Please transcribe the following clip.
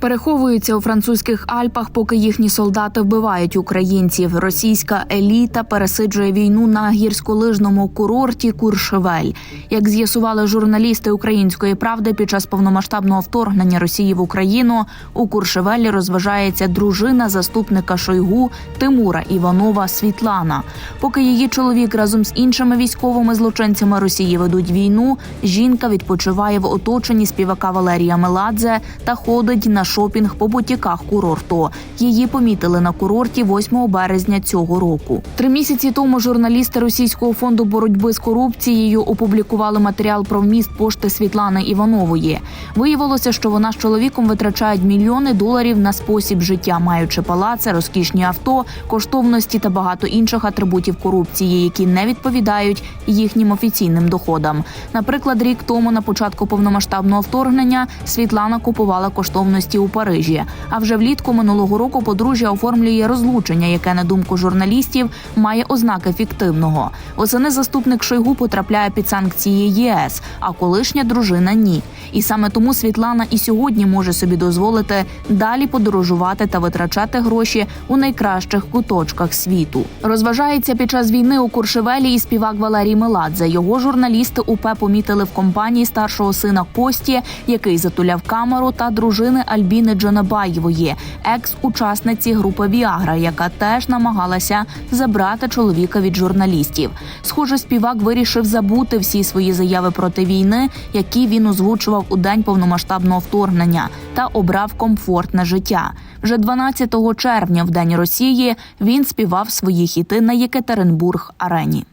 Переховуються у французьких Альпах, поки їхні солдати вбивають українців. Російська еліта пересиджує війну на гірськолижному курорті Куршевель. Як з'ясували журналісти української правди під час повномасштабного вторгнення Росії в Україну, у Куршевелі розважається дружина заступника Шойгу Тимура Іванова Світлана. Поки її чоловік разом з іншими військовими злочинцями Росії ведуть війну, жінка відпочиває в оточенні співака Валерія Меладзе та ходить на шопінг по бутіках курорту. Її помітили на курорті 8 березня цього року. Три місяці тому журналісти Російського фонду боротьби з корупцією опублікували матеріал про вміст пошти Світлани Іванової. Виявилося, що вона з чоловіком витрачають мільйони доларів на спосіб життя, маючи палаци, розкішні авто, коштовності та багато інших атрибутів корупції, які не відповідають їхнім офіційним доходам. Наприклад, рік тому на початку повномасштабного вторгнення Світлана купувала коштовності у Парижі. А вже влітку минулого року подружжя оформлює розлучення, яке на думку журналістів має ознаки фіктивного. Восени заступник Шойгу потрапляє під санкції ЄС, а колишня дружина ні. І саме тому Світлана і сьогодні може собі дозволити далі подорожувати та витрачати гроші у найкращих куточках світу. Розважається під час війни у Куршевелі і співак Валерій Меладзе. Його журналісти УП помітили в компанії старшого сина Кості, який затуляв камеру, та дружини Альбіни Джонабаєвої, екс-учасниці групи Віагра, яка теж намагалася забрати чоловіка від журналістів. Схоже, співак вирішив забути всі свої заяви проти війни, які він озвучував у день повномасштабного вторгнення, та обрав комфортне життя. Вже 12 червня, в день Росії, він співав свої хіти на Єкатеринбург арені.